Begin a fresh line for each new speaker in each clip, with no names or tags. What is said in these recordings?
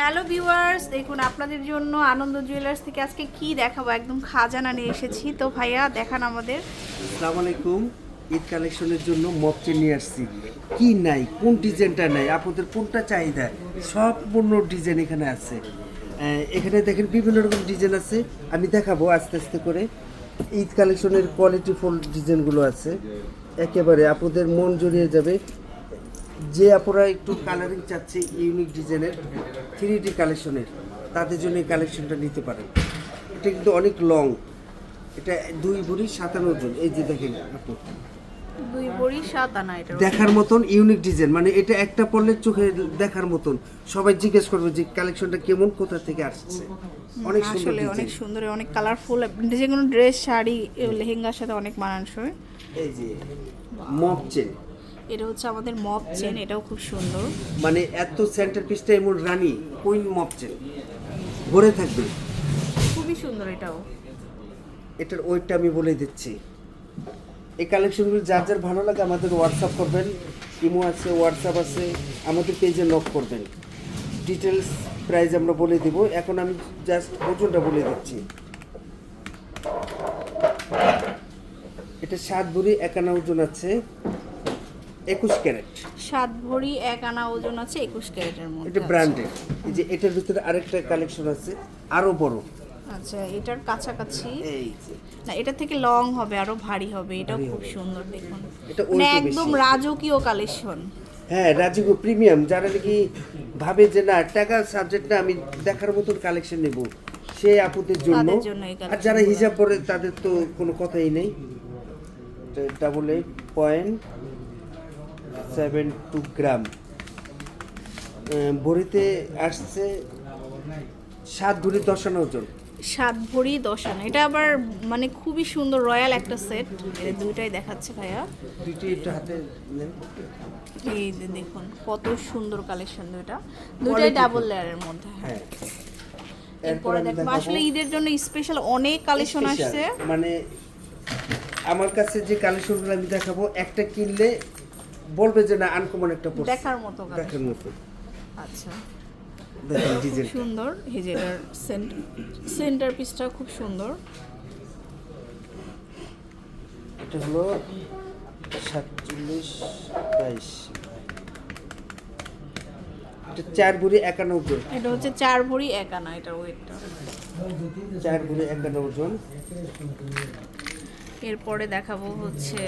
Hello viewers, দেখুন আপনাদের জন্য আনন্দ জুয়েলার্স থেকে আজকে কি দেখাবো? একদম খাজানা নিয়ে এসেছি। তো ভাইয়া, দেখান আমাদের।
আসসালামু আলাইকুম। ঈদ কালেকশনের জন্য মপচে নিয়ে আসছি। কি নাই? কোন ডিজাইনটা নাই? আপনাদের কোনটা চাহিদা? সব পূর্ণ ডিজাইন এখানে আছে। এখানে দেখেন বিভিন্ন রকম ডিজাইন আছে। আমি দেখাবো আস্তে আস্তে করে। ঈদ কালেকশনের কোয়ালিটি ফুল ডিজাইনগুলো আছে। একেবারে আপনাদের মন জড়িয়ে যাবে। যে আপনারা একটু কালারিং চাচ্ছে ইউনিক ডিজাইনের থ্রি ডি কালেকশনের তাদের জন্য এই কালেকশনটা নিতে পারেন। এটা কিন্তু অনেক লং এটা দুই ভরি সাতান্ন ওজন এই যে দেখেন আপু
দুই বড়ি সাত আনা এটা
দেখার মতন ইউনিক ডিজাইন মানে এটা একটা পড়লে চোখে দেখার মতন। সবাই জিজ্ঞেস করবে যে কালেকশনটা কেমন কোথা থেকে আসছে? অনেক সুন্দর
আসলে অনেক সুন্দর অনেক কালারফুল যে কোনো ড্রেস শাড়ি লেহেঙ্গার সাথে অনেক মানানসই।
এই যে মপ চেন
এটা হচ্ছে আমাদের মপ চেন এটাও খুব সুন্দর।
মানে এত সেন্টার পিসটা এমন রানী কুইন মপ চেন ভরে থাকবে।
খুবই সুন্দর এটাও।
এটার ওয়েটটা আমি বলে দিচ্ছি। এই কালেকশনগুলো যার যার ভালো লাগে আমাদের হোয়াটসঅ্যাপ করবেন ইমো আছে হোয়াটসঅ্যাপ আছে আমাদের পেজে নক করবেন। ডিটেলস প্রাইস আমরা বলে দিব। এখন আমি জাস্ট ওজনটা বলে দিচ্ছি। এটা সাত ভরি একান্ন ওজন আছে। একুশ ক্যারেট।
সাত ভরি এক আনা ওজন আছে একুশ ক্যারেটের মধ্যে
এটা ব্র্যান্ডেড এই যে এটার ভিতরে আরেকটা কালেকশন আছে আরও বড়।
আচ্ছা এটার কাছাকাছি? না এটা থেকে লং হবে আরও ভারী হবে এটাও খুব সুন্দর দেখুন।
এটা
মানে একদম রাজকীয় কালেকশন
হ্যাঁ রাজীব প্রিমিয়াম যারা নাকি ভাবে যে না টাকা সাবজেক্ট না আমি দেখার মতন কালেকশন নেব সেই আপুদের জন্য। আর যারা হিসাব করে তাদের তো কোনো কথাই নেই। Double eight point seven two gram ভরিতে আসছে সাত ভরি দশ আনা ওজন
সাত ভরি দশ আনা এটা আবার মানে খুবই সুন্দর রয়্যাল একটা সেট। দুইটাই দেখাচ্ছে ভাইয়া।
দুইটি একটু হাতে নেন।
এই যে দেখুন কত সুন্দর কালেকশন দুইটা। দুইটাই ডাবল লেয়ারের মধ্যে
হ্যাঁ।
এরপরে
আমি
আসলে ঈদের জন্য স্পেশাল অনেক কালেকশন আসছে।
মানে আমার কাছে যে কালেকশনগুলো আমি দেখাবো একটা কিনলে বলবে যে না আনকমন একটা পড়ছে
দেখার মতো
দেখার মতো।
আচ্ছা।
দেখেন ডিজাইন
সুন্দর যে এটার সেন্টার পিসটা খুব সুন্দর।
এটা হলো সাতচল্লিশ বাইশ। এটা চার ভরি একান্ন ওজন
এটা হচ্ছে চার ভরি এক আনা এটার ওয়েটটা।
চার ভরি একান্ন ওজন
এরপরে দেখাবো হচ্ছে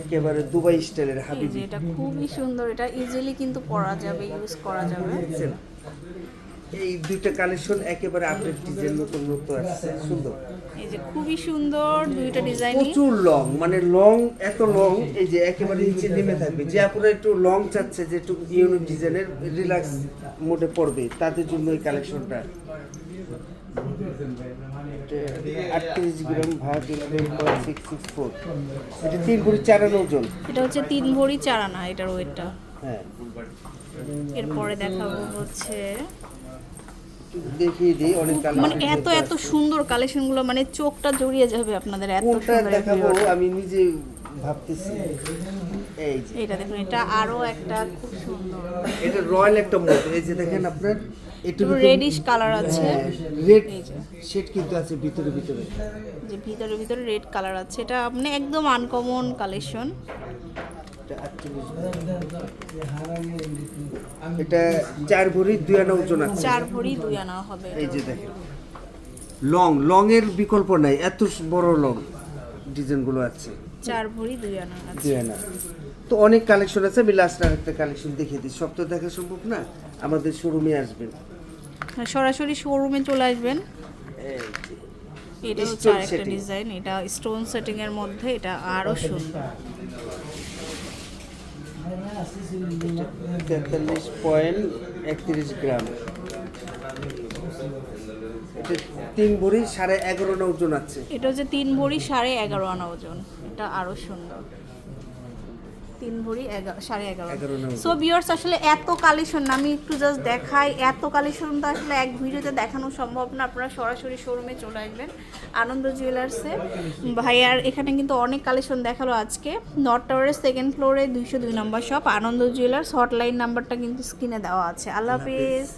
একেবারে দুবাই স্টাইলের হাবিবি।
এটা খুবই সুন্দর এটা ইজিলি কিন্তু পরা যাবে ইউজ করা যাবে?
এই দুইটা কালেকশন একেবারে আপডেট ডিজাইন নতুন নতুন আসছে সুন্দর।
এই যে খুবই সুন্দর দুইটা ডিজাইন
প্রচুর লং মানে লং এত লং এই যে একেবারে নিচে নেমে থাকবে। যে আপনারা একটু লং চাচ্ছে যে একটু ইউনিক ডিজাইনের রিল্যাক্স মোডে পড়বে তাদের জন্য এই কালেকশনটা আটত্রিশ গ্রাম ভাগ সিক্স সিক্স ফোর এটা তিন ভরি চার আনা ওজন
এটা হচ্ছে তিন ভরি চার আনা এটার ওয়েটটা।
হ্যাঁ।
এরপরে দেখাবো হচ্ছে
দেখিয়ে দিই অনেক
মানে এত এত সুন্দর কালেকশনগুলো মানে চোখটা জড়িয়ে যাবে আপনাদের এত সুন্দর
দেখাবো আমি নিজে ভাবতেছি। এই যে।
এটা দেখুন এটা আরও একটা খুব সুন্দর।
এটা রয়্যাল একটা মোড এই যে দেখেন আপনার একটু
রেডিশ কালার আছে।
রেড শেড কিন্তু আছে ভিতরে ভিতরে।
যে ভিতরে ভিতরে রেড কালার আছে। এটা আপনি একদম আনকমন কালেকশন
এটা চার ভরি দুই আনা ওজন আছে।
চার ভরি দুই আনা হবে
এই যে দেখেন। লং লং এর বিকল্প নাই এত বড় লং ডিজাইনগুলো আছে।
চার ভরি দুই আনা আছে।
দুই আনা। তো অনেক কালেকশন আছে আমি লাস্ট আর একটা কালেকশন দেখিয়ে দিই। সব তো দেখা সম্ভব না আমাদের শোরুমে আসবেন।
হ্যাঁ, সরাসরি শোরুমে চলে আসবেন।
এই
এটা হচ্ছে আরেকটা ডিজাইন এটা স্টোন সেটিং এর মধ্যে এটা আরও সুন্দর।
তেতাল্লিশ পয়েন্ট একত্রিশ গ্রাম। এটা তিন ভরি সাড়ে এগারো না ওজন আছে।
এটা হচ্ছে তিন ভরি সাড়ে এগারো আনা ওজন। এটা আরও সুন্দর। তিন ভরি এগারো সাড়ে এগারো সো বিয়ার্স আসলে এত কালেকশন আমি একটু জাস্ট দেখাই এত কালেকশন তো আসলে এক ভিডিওতে দেখানো সম্ভব না। আপনারা সরাসরি শোরুমে চলে আসবেন আনন্দ জুয়েলার্সে ভাইয়ার এখানে কিন্তু অনেক কালেকশন দেখাল আজকে। নর্থ টাওয়ারের সেকেন্ড ফ্লোরে দুইশো দুই number shop Anand jewellers hotline নাম্বারটা কিন্তু স্ক্রিনে দেওয়া আছে। আল্লাহ হাফিজ।